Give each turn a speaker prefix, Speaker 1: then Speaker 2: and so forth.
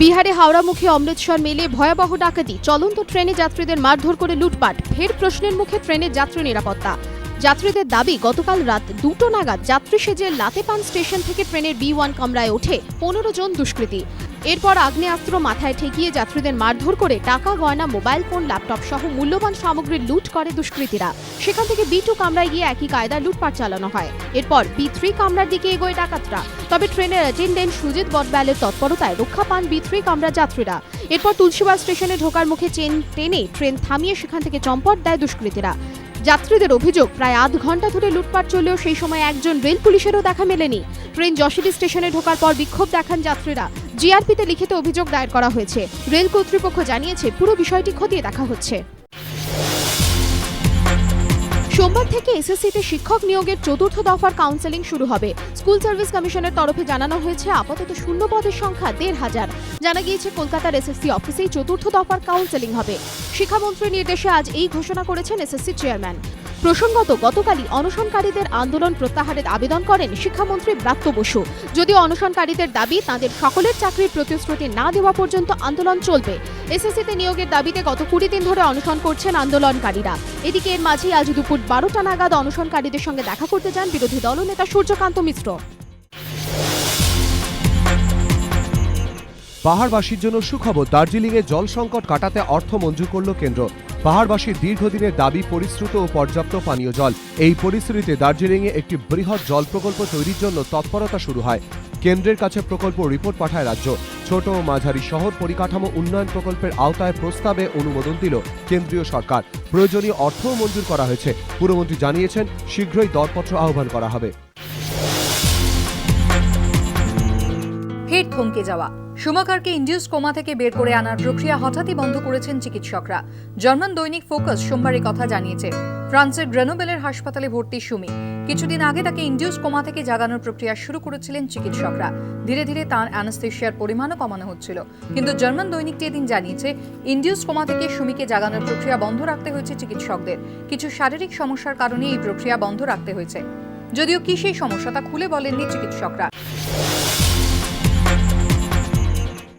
Speaker 1: বিহারে হাওড়ামুখী অমৃতসর মেলে ভয়াবহ ডাকাতি। চলন্ত ট্রেনে যাত্রীদের মারধর করে লুটপাট। ফের প্রশ্নের মুখে ট্রেনের যাত্রী নিরাপত্তা। যাত্রীদের দাবি, গতকাল রাত দুটো নাগাদ যাত্রী সেজে লাতেপান স্টেশন থেকে ট্রেনের বি ওয়ান কামরায় ওঠে পনেরো জন দুষ্কৃতী। এরপর আগ্নেয়াস্ত্র মাথায় ঠেকিয়ে যাত্রীদের মারধর করে টাকা, গয়না, মোবাইল ফোন, ল্যাপটপ সহ মূল্যবান সামগ্রী লুট করে দুষ্কৃতীরা। সেখান থেকে বি টু কামরায় গিয়ে একই কায়দায় লুটপাট চালানো হয়। এরপর বি থ্রি কামরার দিকে এগোয় ডাকাতরা। তবে ট্রেনের অ্যাটেন্ডেন্ট সুজিত বটব্যালের তৎপরতায় রক্ষা পান বি থ্রি কামরা যাত্রীরা। এরপর তুলসীবাগ স্টেশনে ঢোকার মুখে চেন টেনে ট্রেন থামিয়ে সেখান থেকে চম্পট দেয় দুষ্কৃতীরা। যাত্রীদের অভিযোগ, প্রায় আধ ঘণ্টা ধরে লুটপাট চললেও সেই সময় একজন রেল পুলিশেরও দেখা মেলেনি। ট্রেন যশোরী স্টেশনে ঢোকার পর বিক্ষোভ দেখান যাত্রীরা। জিআরপিতে লিখিত অভিযোগ দায়ের করা হয়েছে। রেল কর্তৃপক্ষ জানিয়েছে, পুরো বিষয়টি খতিয়ে দেখা হচ্ছে। সোমবার থেকে এসএসসিতে শিক্ষক নিয়োগের চতুর্থ দফার কাউন্সেলিং শুরু হবে। স্কুল সার্ভিস কমিশনের তরফে জানানো হয়েছে, আপাতত শূন্য পদের সংখ্যা দেড় হাজার। জানা গিয়েছে, কলকাতার এসএসসি অফিসেই চতুর্থ দফার কাউন্সেলিং হবে। শিক্ষামন্ত্রীর নির্দেশে আজ এই ঘোষণা করেছেন এসএসসি চেয়ারম্যান প্রসঙ্গত, গতকালই অনশনকারীদের আন্দোলন প্রত্যাহারের আবেদন করেন শিক্ষামন্ত্রী ব্রাত্য বসু। যদিও অনশনকারীদের দাবি, তাদের সকলের চাকরির প্রতিশ্রুতি না দেওয়া পর্যন্ত আন্দোলন চলবে। এসএসসিতে নিয়োগের দাবিতে গত কুড়ি দিন ধরে অনশন করছেন আন্দোলনকারীরা। এদিকে এর মাঝেই আজ দুপুর বারোটা নাগাদ অনশনকারীদের সঙ্গে দেখা করতে যান বিরোধী দলনেতা সূর্যকান্ত মিশ্র।
Speaker 2: পাহাড়বাসীর জন্য সুখবর, দার্জিলিংয়ে জল সংকট কাটাতে অর্থ মঞ্জুর করল কেন্দ্র। পাহাড়বাসীর দীর্ঘদিনের দাবি, পরিশ্রুত ও পর্যাপ্ত পানীয় জল। এই পরিস্থিতিতে দার্জিলিংয়ে একটি বৃহৎ জল প্রকল্প তৈরির জন্য তৎপরতা শুরু হয়। কেন্দ্রের কাছে প্রকল্প রিপোর্ট পাঠায় রাজ্য। ছোট ও মাঝারি শহর পরিকাঠামো উন্নয়ন প্রকল্পের আওতায় প্রস্তাবে অনুমোদন দিল কেন্দ্রীয় সরকার। প্রয়োজনীয় অর্থও মঞ্জুর করা হয়েছে। পুরমন্ত্রী জানিয়েছেন, শীঘ্রই দরপত্র আহ্বান করা হবে।
Speaker 3: থমকে যাওয়া। সুমাকারকে ইন্ডিউস কোমা থেকে বের করে আনার প্রক্রিয়া হঠাৎই বন্ধ করেছেন চিকিৎসকরা। জার্মান দৈনিক ফোকাস সোমবার কথা জানিয়েছে। ফ্রান্সের গ্রেনোবেলের হাসপাতালে ভর্তি সুমি। কিছুদিন আগে তাকে ইন্ডিউস কোমা থেকে জাগানোর প্রক্রিয়া শুরু করেছিলেন চিকিৎসকরা। ধীরে ধীরে তার অ্যানাস্থেশিয়ার পরিমাণও কমানো হচ্ছিল। কিন্তু জার্মান দৈনিকটি এদিন জানিয়েছে ইন্ডিউস কোমা থেকে সুমিকে জাগানোর প্রক্রিয়া বন্ধ রাখতে হয়েছে চিকিৎসকদের। কিছু শারীরিক সমস্যার কারণে এই প্রক্রিয়া বন্ধ রাখতে হয়েছে। যদিও কি সেই সমস্যা তা খুলে বলেননি চিকিৎসকরা।